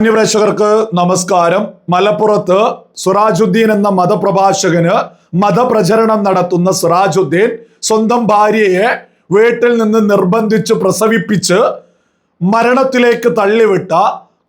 മാന്യപ്രേക്ഷകർക്ക് നമസ്കാരം. മലപ്പുറത്ത് സുറാജുദ്ദീൻ എന്ന മതപ്രഭാഷകന് മതപ്രചരണം നടത്തുന്ന സുറാജുദ്ദീൻ സ്വന്തം ഭാര്യയെ വീട്ടിൽ നിന്ന് നിർബന്ധിച്ച് പ്രസവിപ്പിച്ച് മരണത്തിലേക്ക് തള്ളിവിട്ട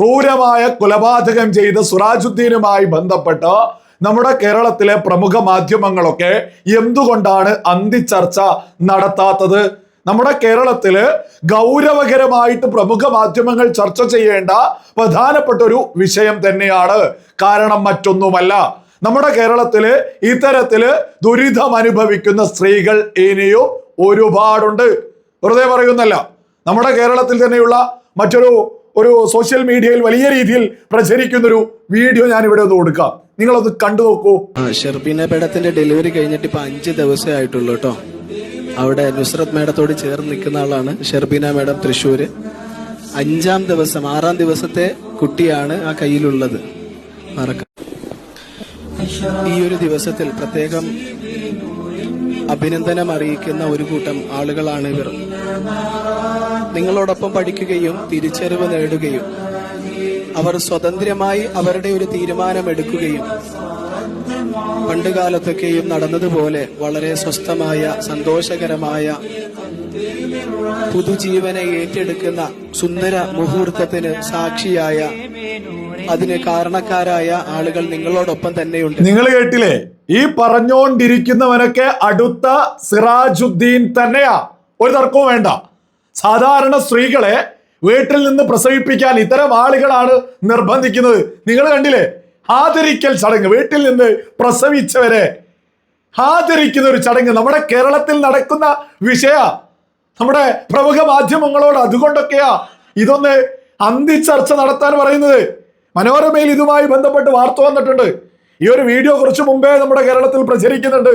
ക്രൂരമായ കൊലപാതകം ചെയ്ത സുറാജുദ്ദീനുമായി ബന്ധപ്പെട്ട് നമ്മുടെ കേരളത്തിലെ പ്രമുഖ മാധ്യമങ്ങളൊക്കെ എന്തുകൊണ്ടാണ് അന്തിച്ചർച്ച നടത്താത്തത്? നമ്മുടെ കേരളത്തിൽ ഗൗരവകരമായിട്ട് പ്രമുഖ മാധ്യമങ്ങൾ ചർച്ച ചെയ്യേണ്ട പ്രധാനപ്പെട്ട ഒരു വിഷയം തന്നെയാണ്. കാരണം മറ്റൊന്നുമല്ല നമ്മുടെ കേരളത്തിൽ ഇത്തരത്തിൽ ദുരിതം അനുഭവിക്കുന്ന സ്ത്രീകൾ ഇനിയും ഒരുപാടുണ്ട്. വെറുതെ പറയുന്നല്ല നമ്മുടെ കേരളത്തിൽ തന്നെയുള്ള മറ്റൊരു ഒരു സോഷ്യൽ മീഡിയയിൽ വലിയ രീതിയിൽ പ്രചരിക്കുന്ന ഒരു വീഡിയോ ഞാൻ ഇവിടെ ഒന്ന് കൊടുക്കാം. നിങ്ങളത് കണ്ടു നോക്കൂ. ഷെർബീന മേഡത്തിന്റെ ഡെലിവറി കഴിഞ്ഞിട്ട് ഇപ്പൊ അഞ്ച് ദിവസമേ ആയിട്ടുള്ളൂ കേട്ടോ. അവിടെ നുസ്രത് മേഡത്തോട് ചേർന്ന് നിൽക്കുന്ന ആളാണ് ഷെർബീന മേഡം തൃശ്ശൂർ അഞ്ചാം ദിവസം ആറാം ദിവസത്തെ കുട്ടിയാണ് ആ കയ്യിലുള്ളത്. ഈ ഒരു ദിവസത്തിൽ പ്രത്യേകം അഭിനന്ദനം അറിയിക്കുന്ന ഒരു കൂട്ടം ആളുകളാണ് ഇവർ. നിങ്ങളോടൊപ്പം പഠിക്കുകയും തിരിച്ചറിവ് നേടുകയും അവർ സ്വതന്ത്രമായി അവരുടെ ഒരു തീരുമാനമെടുക്കുകയും പണ്ടുകാലത്തൊക്കെയും നടന്നതുപോലെ വളരെ സ്വസ്ഥമായ സന്തോഷകരമായ പുതുജീവനെ ഏറ്റെടുക്കുന്ന സുന്ദര മുഹൂർത്തത്തിന് സാക്ഷിയായ അതിന് കാരണക്കാരായ ആളുകൾ നിങ്ങളോടൊപ്പം തന്നെയുണ്ട്. നിങ്ങൾ കേട്ടില്ലേ? ഈ പറഞ്ഞോണ്ടിരിക്കുന്നവനൊക്കെ അടുത്ത സിറാജുദ്ദീൻ തന്നെയാ. ഒരു തർക്കവും വേണ്ട. സാധാരണ സ്ത്രീകളെ വീട്ടിൽ നിന്ന് പ്രസവിപ്പിക്കാൻ ഇത്തരം ആളുകളാണ് നിർബന്ധിക്കുന്നത്. നിങ്ങൾ കണ്ടില്ലേ? ആദരിക്കൽ ചടങ്ങ്. വീട്ടിൽ നിന്ന് പ്രസവിച്ചവരെ ആദരിക്കുന്ന ഒരു ചടങ്ങ്. നമ്മുടെ കേരളത്തിൽ നടക്കുന്ന വിഷയ നമ്മുടെ പ്രമുഖ മാധ്യമങ്ങളോട് അതുകൊണ്ടൊക്കെയാ ഇതൊന്ന് അന്തി ചർച്ച നടത്താൻ പറയുന്നത്. മനോരമയിൽ ഇതുമായി ബന്ധപ്പെട്ട് വാർത്ത വന്നിട്ടുണ്ട്. ഈ ഒരു വീഡിയോ കുറച്ച് മുമ്പേ നമ്മുടെ കേരളത്തിൽ പ്രചരിക്കുന്നുണ്ട്.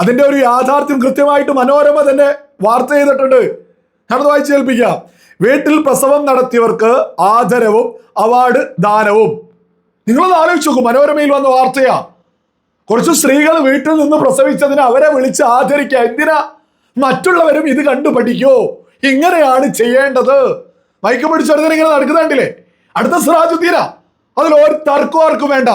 അതിന്റെ ഒരു യാഥാർത്ഥ്യം കൃത്യമായിട്ട് മനോരമ തന്നെ വാർത്ത ചെയ്തിട്ടുണ്ട്. ഞാനത് വായിച്ചേൽപ്പിക്കാം വീട്ടിൽ പ്രസവം നടത്തിയവർക്ക് ആദരവും അവാർഡ് ദാനവും. നിങ്ങളത് ആലോചിച്ച് നോക്കും. മനോരമയിൽ വന്ന വാർത്തയാ. കുറച്ച് സ്ത്രീകൾ വീട്ടിൽ നിന്ന് പ്രസവിച്ചതിന് അവരെ വിളിച്ച് ആദരിക്കുക എന്തിനാ? മറ്റുള്ളവരും ഇത് കണ്ടു പഠിക്കോ ഇങ്ങനെയാണ് ചെയ്യേണ്ടത്. മയക്കം പിടിച്ചെടുത്തിന് ഇങ്ങനെ നടക്കുന്നുണ്ടില്ലേ? അടുത്ത സിറാജുദ്ദീനാ. അതിൽ ഒരു തർക്കം ആർക്കും വേണ്ട.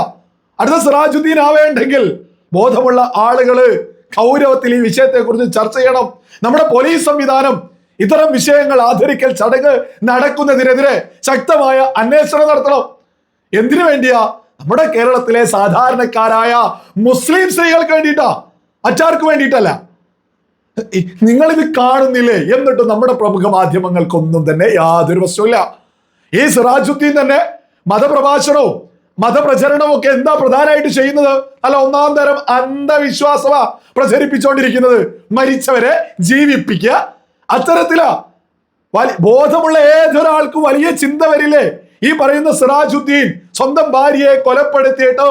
അടുത്ത സിറാജുദ്ദീൻ ആവേണ്ടെങ്കിൽ ബോധമുള്ള ആളുകൾ ഗൗരവത്തിൽ ഈ വിഷയത്തെ കുറിച്ച് ചർച്ച ചെയ്യണം. നമ്മുടെ പോലീസ് സംവിധാനം ഇത്തരം വിഷയങ്ങൾ ആദരിക്കൽ ചടങ്ങ് നടക്കുന്നതിനെതിരെ ശക്തമായ അന്വേഷണം നടത്തണം. എന്തിനു വേണ്ടിയാ? നമ്മുടെ കേരളത്തിലെ സാധാരണക്കാരായ മുസ്ലിം സ്ത്രീകൾക്ക് വേണ്ടിയിട്ടാ? അച്ചാർക്ക് വേണ്ടിയിട്ടല്ല. നിങ്ങൾ ഇത് കാണുന്നില്ലേ? എന്നിട്ട് നമ്മുടെ പ്രമുഖ മാധ്യമങ്ങൾക്കൊന്നും തന്നെ യാതൊരു പ്രശ്നമില്ല ഈ സിറാജുദ്ദീൻ തന്നെ മതപ്രഭാഷണവും മതപ്രചരണവും ഒക്കെ എന്താ പ്രധാനമായിട്ട് ചെയ്യുന്നത്? അല്ല ഒന്നാം തരം അന്ധവിശ്വാസമാ പ്രചരിപ്പിച്ചുകൊണ്ടിരിക്കുന്നത്. മരിച്ചവരെ ജീവിപ്പിക്കുക. അത്തരത്തിലാ ബോധമുള്ള ഏതൊരാൾക്കും വലിയ ചിന്ത വരില്ലേ? ഈ പറയുന്ന സിറാജുദ്ദീൻ സ്വന്തം ഭാര്യയെ കൊലപ്പെടുത്തിയിട്ട്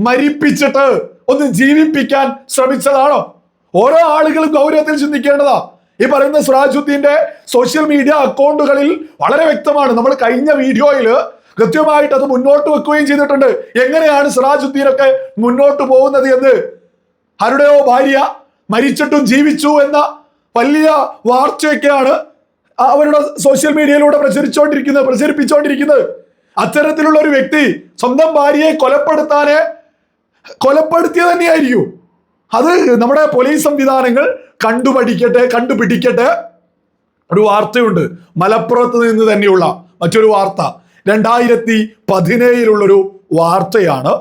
മരിപ്പിച്ചിട്ട് ഒന്ന് ജീവിപ്പിക്കാൻ ശ്രമിച്ചതാണോ? ഓരോ ആളുകളും ഗൗരവത്തിൽ ചിന്തിക്കേണ്ടതാ. ഈ പറയുന്ന സിറാജുദ്ദീന്റെ സോഷ്യൽ മീഡിയ അക്കൗണ്ടുകളിൽ വളരെ വ്യക്തമാണ്. നമ്മൾ കഴിഞ്ഞ വീഡിയോയിൽ കൃത്യമായിട്ട് അത് മുന്നോട്ട് വെക്കുകയും ചെയ്തിട്ടുണ്ട്. എങ്ങനെയാണ് സിറാജുദ്ദീനൊക്കെ മുന്നോട്ട് പോകുന്നത് എന്ന്? ആരുടെയോ ഭാര്യ മരിച്ചിട്ടും ജീവിച്ചു എന്ന വലിയ വാർത്തയൊക്കെയാണ് അവരുടെ സോഷ്യൽ മീഡിയയിലൂടെ പ്രചരിച്ചുകൊണ്ടിരിക്കുന്നത് പ്രചരിപ്പിച്ചുകൊണ്ടിരിക്കുന്നത് അത്തരത്തിലുള്ള ഒരു വ്യക്തി സ്വന്തം ഭാര്യയെ കൊലപ്പെടുത്താനെ കൊലപ്പെടുത്തിയ തന്നെയായിരിക്കും. അത് നമ്മുടെ പോലീസ് സംവിധാനങ്ങൾ കണ്ടുപഠിക്കട്ടെ കണ്ടുപിടിക്കട്ടെ. ഒരു വാർത്തയുണ്ട്. മലപ്പുറത്ത് നിന്ന് തന്നെയുള്ള മറ്റൊരു വാർത്ത. രണ്ടായിരത്തി പതിനേഴിലുള്ളൊരു വാർത്തയാണ്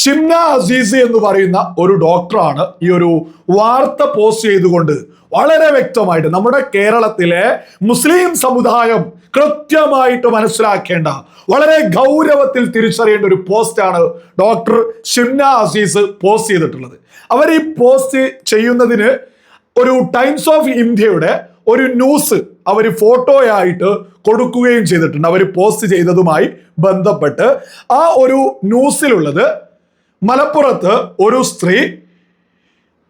ഷിംന അസീസ് എന്ന് പറയുന്ന ഒരു ഡോക്ടറാണ് ഈ ഒരു വാർത്ത പോസ്റ്റ് ചെയ്തുകൊണ്ട് വളരെ വ്യക്തമായിട്ട് നമ്മുടെ കേരളത്തിലെ മുസ്ലിം സമുദായം കൃത്യമായിട്ട് മനസ്സിലാക്കേണ്ട വളരെ ഗൗരവത്തിൽ തിരിച്ചറിയേണ്ട ഒരു പോസ്റ്റാണ് ഡോക്ടർ ഷിംന അസീസ് പോസ്റ്റ് ചെയ്തിട്ടുള്ളത്. അവർ ഈ പോസ്റ്റ് ചെയ്യുന്നതിന് ഒരു ടൈംസ് ഓഫ് ഇന്ത്യയുടെ ഒരു ന്യൂസ് അവർ ഫോട്ടോയായിട്ട് കൊടുക്കുകയും ചെയ്തിട്ടുണ്ട്. അവർ പോസ്റ്റ് ചെയ്തതുമായി ബന്ധപ്പെട്ട് ആ ഒരു ന്യൂസിലുള്ളത് മലപ്പുറത്ത് ഒരു സ്ത്രീ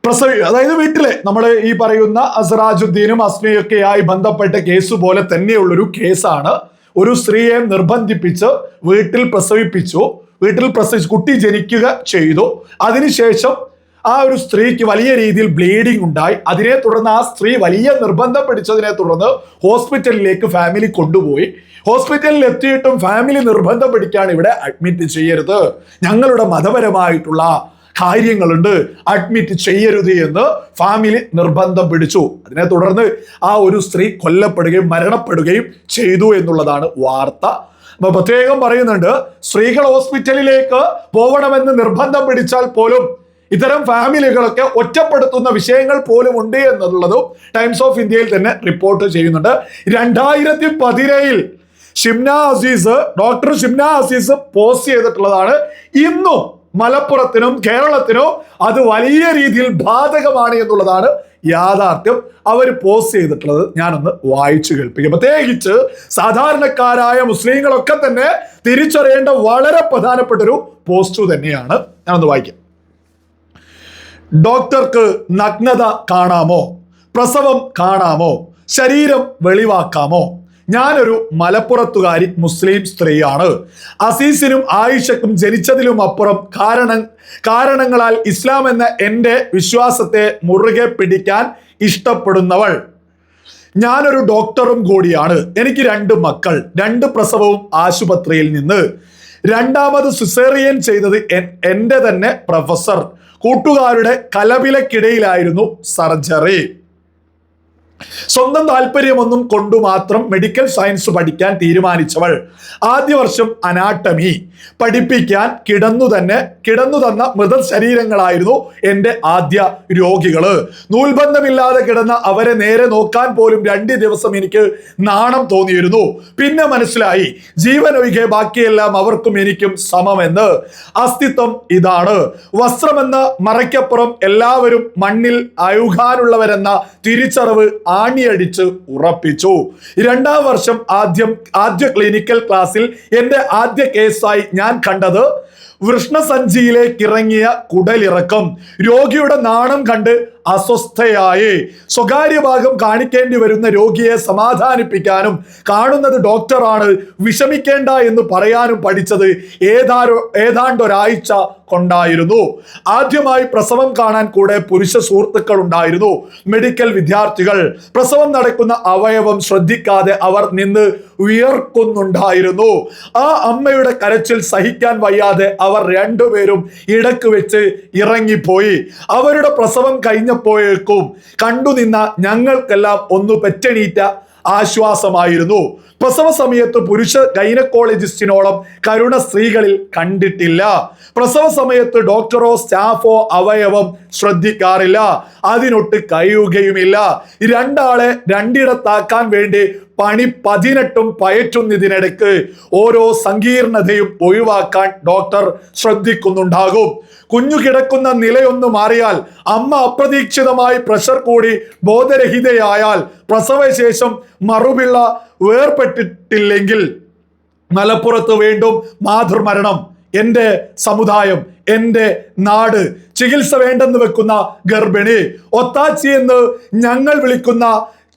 പ്രസവി അതായത് വീട്ടിലെ നമ്മൾ ഈ പറയുന്ന അസറാജുദ്ദീനും അസ്മിയൊക്കെയായി ബന്ധപ്പെട്ട കേസ് പോലെ തന്നെയുള്ളൊരു കേസാണ്. ഒരു സ്ത്രീയെ നിർബന്ധിപ്പിച്ച് വീട്ടിൽ പ്രസവിപ്പിച്ചു. വീട്ടിൽ പ്രസവിച്ച് കുട്ടി ജനിക്കുക ചെയ്തു. അതിനുശേഷം ആ ഒരു സ്ത്രീക്ക് വലിയ രീതിയിൽ ബ്ലീഡിംഗ് ഉണ്ടായി. അതിനെ തുടർന്ന് ആ സ്ത്രീ വലിയ നിർബന്ധം പിടിച്ചതിനെ തുടർന്ന് ഹോസ്പിറ്റലിലേക്ക് ഫാമിലി കൊണ്ടുപോയി. ഹോസ്പിറ്റലിൽ എത്തിയിട്ടും ഫാമിലി നിർബന്ധം പിടിക്കാൻ ഇവിടെ അഡ്മിറ്റ് ചെയ്യരുത്. ഞങ്ങളുടെ മതപരമായിട്ടുള്ള കാര്യങ്ങളുണ്ട്. അഡ്മിറ്റ് ചെയ്യരുത് എന്ന് ഫാമിലി നിർബന്ധം പിടിച്ചു. അതിനെ തുടർന്ന് ആ ഒരു സ്ത്രീ കൊല്ലപ്പെടുകയും മരണപ്പെടുകയും ചെയ്തു എന്നുള്ളതാണ് വാർത്ത. അപ്പൊ പ്രത്യേകം പറയുന്നുണ്ട് സ്ത്രീകൾ ഹോസ്പിറ്റലിലേക്ക് പോകണമെന്ന് നിർബന്ധം പിടിച്ചാൽ പോലും ഇത്തരം ഫാമിലികളൊക്കെ ഒറ്റപ്പെടുത്തുന്ന വിഷയങ്ങൾ പോലും ഉണ്ട് എന്നുള്ളതും ടൈംസ് ഓഫ് ഇന്ത്യയിൽ തന്നെ റിപ്പോർട്ട് ചെയ്യുന്നുണ്ട്. രണ്ടായിരത്തി പതിനേഴിൽ ഷിംന അസീസ് ഡോക്ടർ ഷിംന അസീസ് പോസ്റ്റ് ചെയ്തിട്ടുള്ളതാണ്. ഇന്നും മലപ്പുറത്തിനും കേരളത്തിനും അത് വലിയ രീതിയിൽ ബാധകമാണ് എന്നുള്ളതാണ് യാഥാർത്ഥ്യം. അവർ പോസ്റ്റ് ചെയ്തിട്ടുള്ളത് ഞാനൊന്ന് വായിച്ചു കേൾപ്പിക്കും. പ്രത്യേകിച്ച് സാധാരണക്കാരായ മുസ്ലിങ്ങളൊക്കെ തന്നെ തിരിച്ചറിയേണ്ട വളരെ പ്രധാനപ്പെട്ട ഒരു പോസ്റ്റ് തന്നെയാണ്. ഞാനൊന്ന് വായിക്കാം. ഡോക്ടർക്ക് നഗ്നത കാണാമോ? പ്രസവം കാണാമോ? ശരീരം വെളിവാക്കാമോ? ഞാനൊരു മലപ്പുറത്തുകാരി മുസ്ലിം സ്ത്രീയാണ്. അസീസിനും ആയിഷക്കും ജനിച്ചതിലും അപ്പുറം കാരണം കാരണങ്ങളാൽ ഇസ്ലാം എന്ന എന്റെ വിശ്വാസത്തെ മുറുകെ പിടിക്കാൻ ഇഷ്ടപ്പെടുന്നവൾ. ഞാനൊരു ഡോക്ടറും കൂടിയാണ്. എനിക്ക് രണ്ട് മക്കൾ. രണ്ട് പ്രസവവും ആശുപത്രിയിൽ നിന്ന്. രണ്ടാമത് സിസേറിയൻ ചെയ്തത് എന്റെ തന്നെ പ്രൊഫസർ. കൂട്ടുകാരുടെ കലപിലക്കിടയിലായിരുന്നു സർജറി. സ്വന്തം താല്പര്യമൊന്നും കൊണ്ടു മാത്രം മെഡിക്കൽ സയൻസ് പഠിക്കാൻ തീരുമാനിച്ചവൾ. ആദ്യ വർഷം അനാട്ടമി പഠിപ്പിക്കാൻ കിടന്നു തന്നെ കിടന്നു തന്ന മൃതശരീരങ്ങളായിരുന്നു എന്റെ ആദ്യ രോഗികൾ. നൂൽബന്ധമില്ലാതെ കിടന്ന അവരെ നേരെ നോക്കാൻ പോലും രണ്ട് ദിവസം എനിക്ക് നാണം തോന്നിയിരുന്നു. പിന്നെ മനസ്സിലായി ജീവൻ ഒഴികെ ബാക്കിയെല്ലാം അവർക്കും എനിക്കും സമമെന്ന്. അസ്തിത്വം ഇതാണ്. വസ്ത്രമെന്ന മറയ്ക്കപ്പുറം എല്ലാവരും മണ്ണിൽ അയുകാനുള്ളവരെന്ന തിരിച്ചറിവ് ആണിയടിച്ച് ഉറപ്പിച്ചു. രണ്ടാം വർഷം ആദ്യം ആദ്യ ക്ലിനിക്കൽ ക്ലാസ്സിൽ എന്റെ ആദ്യ കേസായി ഞാൻ കണ്ടത് വൃഷ്ണസഞ്ചിയിലേക്ക് ഇറങ്ങിയ കുടലിറക്കം. രോഗിയുടെ നാണം കണ്ട് അസ്വസ്ഥയായി. സ്വകാര്യ ഭാഗം കാണിക്കേണ്ടി വരുന്ന രോഗിയെ സമാധാനിപ്പിക്കാനും കാണുന്നത് ഡോക്ടറാണ് വിഷമിക്കേണ്ട എന്ന് പറയാനും പഠിച്ചത്. ഏതാരോ ഏതാണ്ടൊരാഴ്ച കൊണ്ടായിരുന്നു. ആദ്യമായി പ്രസവം കാണാൻ കൂടെ പുരുഷ സുഹൃത്തുക്കൾ ഉണ്ടായിരുന്നു. മെഡിക്കൽ വിദ്യാർത്ഥികൾ പ്രസവം നടക്കുന്ന അവയവം ശ്രദ്ധിക്കാതെ അവർ നിന്ന് ഉയർക്കുന്നുണ്ടായിരുന്നു ആ അമ്മയുടെ കരച്ചിൽ സഹിക്കാൻ വയ്യാതെ അവർ രണ്ടുപേരും ഇടയ്ക്ക് വെച്ച് ഇറങ്ങിപ്പോയി. അവരുടെ പ്രസവം കഴിഞ്ഞപ്പോഴേക്കും കണ്ടുനിന്ന ഞങ്ങൾക്കെല്ലാം ഒന്ന് പെറ്റണീറ്റ ആശ്വാസമായിരുന്നു. പ്രസവ സമയത്ത് പുരുഷ ഗൈനക്കോളജിസ്റ്റിനോളം കരുണ സ്ത്രീകളിൽ കണ്ടിട്ടില്ല. പ്രസവ സമയത്ത് ഡോക്ടറോ സ്റ്റാഫോ അവയവം ശ്രദ്ധിക്കാറില്ല. അതിനൊട്ട് കഴിയുകയുമില്ല. രണ്ടാളെ രണ്ടിടത്താക്കാൻ വേണ്ടി പണി പതിനെട്ടും പയറ്റുന്നതിനിടയ്ക്ക് ഓരോ സങ്കീർണതയും ഒഴിവാക്കാൻ ഡോക്ടർ ശ്രദ്ധിക്കുന്നുണ്ടാകും. കുഞ്ഞു കിടക്കുന്ന നിലയൊന്നു മാറിയാൽ അമ്മ അപ്രതീക്ഷിതമായി പ്രഷർ കൂടി ബോധരഹിതയായാൽ പ്രസവശേഷം മറുപിള്ള വേർപെട്ടിട്ടില്ലെങ്കിൽ മലപ്പുറത്ത് വീണ്ടും മാതൃമരണം. എന്റെ സമുദായം എന്റെ നാട് ചികിത്സ വേണ്ടെന്ന് വെക്കുന്ന ഗർഭിണി. ഒത്താച്ചി എന്ന് ഞങ്ങൾ വിളിക്കുന്ന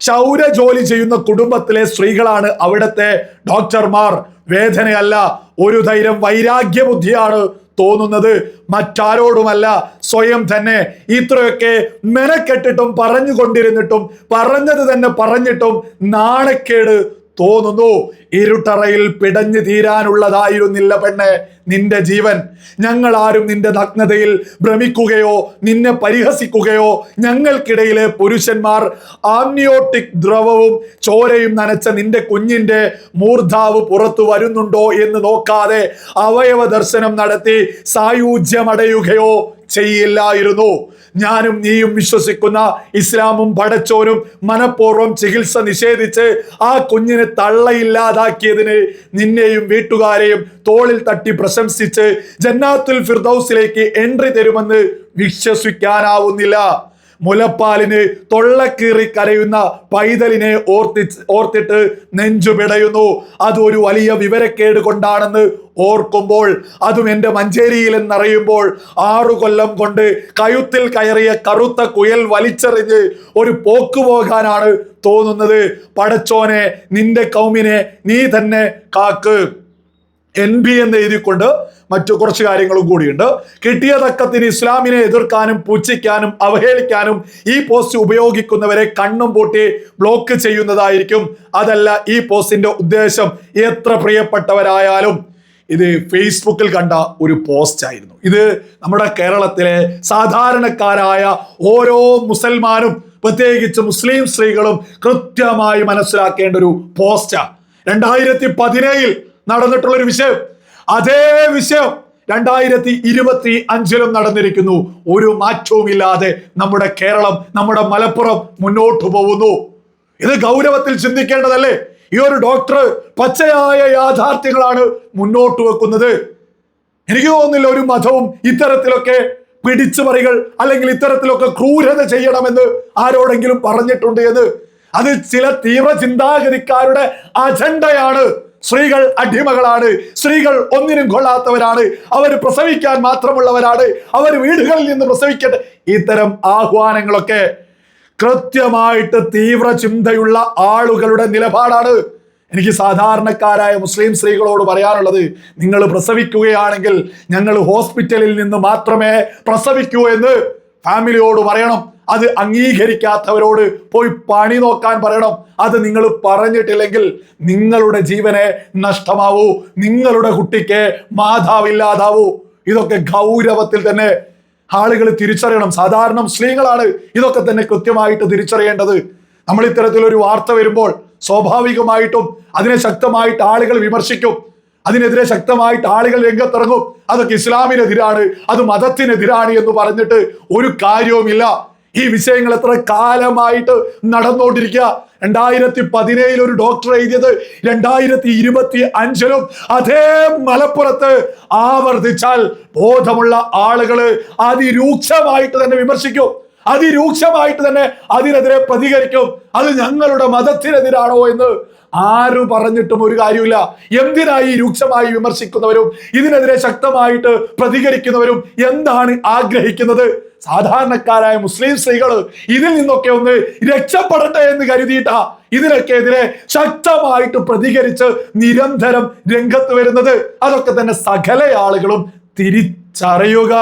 ചൗര ജോലി ചെയ്യുന്ന കുടുംബത്തിലെ സ്ത്രീകളാണ് അവിടുത്തെ ഡോക്ടർമാർ. വേദനയല്ല ഒരു ധൈര്യം വൈരാഗ്യ ബുദ്ധിയാണ് തോന്നുന്നത്. മറ്റാരോടുമല്ല സ്വയം തന്നെ ഇത്രയൊക്കെ മെനക്കെട്ടിട്ടും പറഞ്ഞുകൊണ്ടിരുന്നിട്ടും പറഞ്ഞത് തന്നെ പറഞ്ഞിട്ടും നാണക്കേട് തോന്നുന്നു. ഇരുട്ടറയിൽ പിടഞ്ഞു തീരാനുള്ളതായിരുന്നില്ല പെണ്ണെ നിന്റെ ജീവൻ. ഞങ്ങൾ ആരും നിന്റെ നഗ്നതയിൽ ഭ്രമിക്കുകയോ നിന്നെ പരിഹസിക്കുകയോ ഞങ്ങൾക്കിടയിലെ പുരുഷന്മാർ ആംനിയോട്ടിക് ദ്രവവും ചോരയും നനച്ച നിന്റെ കുഞ്ഞിന്റെ മൂർധാവ് പുറത്തു വരുന്നുണ്ടോ എന്ന് നോക്കാതെ അവയവ ദർശനം നടത്തി സായുജ്യമടയുകയോ ചെയ്യില്ലായിരുന്നു. ഞാനും നീയും വിശ്വസിക്കുന്ന ഇസ്ലാമും പടച്ചോനും മനഃപൂർവം ചികിത്സ നിഷേധിച്ച് ആ കുഞ്ഞിനെ തള്ളയില്ലാതാക്കിയതിന് നിന്നെയും വീട്ടുകാരെയും തോളിൽ തട്ടി പ്രശംസിച്ച് ജന്നാത്തുൽ ഫിർദൌസിലേക്ക് എൻട്രി തരുമെന്ന് വിശ്വസിക്കാനാവുന്നില്ല. മുലപ്പാലിന് തൊള്ളക്കീറി കരയുന്ന പൈതലിനെ ഓർത്തി ഓർത്തിട്ട് നെഞ്ചു പിടയുന്നു. അത് ഒരു വലിയ വിവരക്കേട് കൊണ്ടാണെന്ന് ഓർക്കുമ്പോൾ അതും എന്റെ മഞ്ചേരിയിൽ എന്നറിയുമ്പോൾ ആറു കൊല്ലം കൊണ്ട് കയുത്തിൽ കയറിയ കറുത്ത കുയൽ വലിച്ചെറിഞ്ഞ് ഒരു പോക്ക് പോകാനാണ് തോന്നുന്നത്. പടച്ചോനെ നിന്റെ കൗമിനെ നീ തന്നെ കാക്ക്. എൻ ബി എന്ന് എഴുതിക്കൊണ്ട് മറ്റു കുറച്ച് കാര്യങ്ങളും കൂടിയുണ്ട്. കിട്ടിയ തക്കത്തിന് ഇസ്ലാമിനെ എതിർക്കാനും പുച്ഛിക്കാനും അവഹേളിക്കാനും ഈ പോസ്റ്റ് ഉപയോഗിക്കുന്നവരെ കണ്ണും പൂട്ടി ബ്ലോക്ക് ചെയ്യുന്നതായിരിക്കും. അതല്ല ഈ പോസ്റ്റിന്റെ ഉദ്ദേശം എത്ര പ്രിയപ്പെട്ടവരായാലും. ഇത് ഫേസ്ബുക്കിൽ കണ്ട ഒരു പോസ്റ്റ് ആയിരുന്നു. ഇത് നമ്മുടെ കേരളത്തിലെ സാധാരണക്കാരായ ഓരോ മുസൽമാനും പ്രത്യേകിച്ച് മുസ്ലിം സ്ത്രീകളും കൃത്യമായി മനസ്സിലാക്കേണ്ട ഒരു പോസ്റ്റാണ് രണ്ടായിരത്തി പതിനേഴിൽ നടന്നിട്ടുള്ള ഒരു വിഷയം. അതേ വിഷയം രണ്ടായിരത്തി ഇരുപത്തി അഞ്ചിലും നടന്നിരിക്കുന്നു. ഒരു മാറ്റവുമില്ലാതെ നമ്മുടെ കേരളം നമ്മുടെ മലപ്പുറം മുന്നോട്ടു പോകുന്നു. ഇത് ഗൗരവത്തിൽ ചിന്തിക്കേണ്ടതല്ലേ? ഈ ഒരു ഡോക്ടർ പച്ചയായ യാഥാർത്ഥ്യങ്ങളാണ് മുന്നോട്ട് വെക്കുന്നത്. എനിക്ക് തോന്നുന്നില്ല ഒരു മതവും ഇത്തരത്തിലൊക്കെ പിടിച്ചുപറികൾ അല്ലെങ്കിൽ ഇത്തരത്തിലൊക്കെ ക്രൂരത ചെയ്യണമെന്ന് ആരോടെങ്കിലും പറഞ്ഞിട്ടുണ്ട് എന്ന്. അത് ചില തീവ്ര ചിന്താഗതിക്കാരുടെ അജണ്ടയാണ്. സ്ത്രീകൾ അടിമകളാണ്. സ്ത്രീകൾ ഒന്നിനും കൊള്ളാത്തവരാണ്. അവർ പ്രസവിക്കാൻ മാത്രമുള്ളവരാണ്. അവർ വീടുകളിൽ നിന്ന് പ്രസവിക്കട്ടെ. ഇത്തരം ആഹ്വാനങ്ങളൊക്കെ കൃത്യമായിട്ട് തീവ്ര ചിന്തയുള്ള ആളുകളുടെ നിലപാടാണ്. എനിക്ക് സാധാരണക്കാരായ മുസ്ലിം സ്ത്രീകളോട് പറയാനുള്ളത് നിങ്ങൾ പ്രസവിക്കുകയാണെങ്കിൽ ഞങ്ങൾ ഹോസ്പിറ്റലിൽ നിന്ന് മാത്രമേ പ്രസവിക്കൂ എന്ന്. ഫാമിലിയോട് പറയണം. അത് അംഗീകരിക്കാത്തവരോട് പോയി പണി നോക്കാൻ പറയണം. അത് നിങ്ങൾ പറഞ്ഞിട്ടില്ലെങ്കിൽ നിങ്ങളുടെ ജീവനെ നഷ്ടമാവൂ. നിങ്ങളുടെ കുട്ടിക്ക് മാതാവില്ലാതാവൂ. ഇതൊക്കെ ഗൗരവത്തിൽ തന്നെ ആളുകൾ തിരിച്ചറിയണം. സാധാരണ സ്ത്രീകളാണ് ഇതൊക്കെ തന്നെ കൃത്യമായിട്ട് തിരിച്ചറിയേണ്ടത്. നമ്മൾ ഇത്തരത്തിലൊരു വാർത്ത വരുമ്പോൾ സ്വാഭാവികമായിട്ടും അതിനെ ശക്തമായിട്ട് ആളുകൾ വിമർശിക്കും. അതിനെതിരെ ശക്തമായിട്ട് ആളുകൾ രംഗത്തിറങ്ങും. അതൊക്കെ ഇസ്ലാമിനെതിരാണ് അത് മതത്തിനെതിരാണ് എന്ന് പറഞ്ഞിട്ട് ഒരു കാര്യവുമില്ല. ഈ വിഷയങ്ങൾ എത്ര കാലമായിട്ട് നടന്നുകൊണ്ടിരിക്കുക. രണ്ടായിരത്തി പതിനേഴിൽ ഒരു ഡോക്ടർ എഴുതിയത് രണ്ടായിരത്തി ഇരുപത്തി അഞ്ചിലും അതേ മലപ്പുറത്ത് ആവർത്തിച്ചാൽ ബോധമുള്ള ആളുകൾ അതിരൂക്ഷമായിട്ട് തന്നെ വിമർശിക്കും. അതിരൂക്ഷമായിട്ട് തന്നെ അതിനെതിരെ പ്രതികരിക്കും. അത് ഞങ്ങളുടെ മതത്തിനെതിരാണോ എന്ന് ആര് പറഞ്ഞിട്ടും ഒരു കാര്യമില്ല എന്തിനായി രൂക്ഷമായി വിമർശിക്കുന്നവരും ഇതിനെതിരെ ശക്തമായിട്ട് പ്രതികരിക്കുന്നവരും എന്താണ് ആഗ്രഹിക്കുന്നത്? സാധാരണക്കാരായ മുസ്ലിം സ്ത്രീകൾ ഇതിൽ നിന്നൊക്കെ ഒന്ന് രക്ഷപ്പെടട്ടെ എന്ന് കരുതിയിട്ടാ ഇതിനൊക്കെ എതിരെ ശക്തമായിട്ട് പ്രതികരിച്ച് നിരന്തരം രംഗത്ത് വരുന്നത്. അതൊക്കെ തന്നെ സകല ആളുകളും തിരിച്ചറിയുക.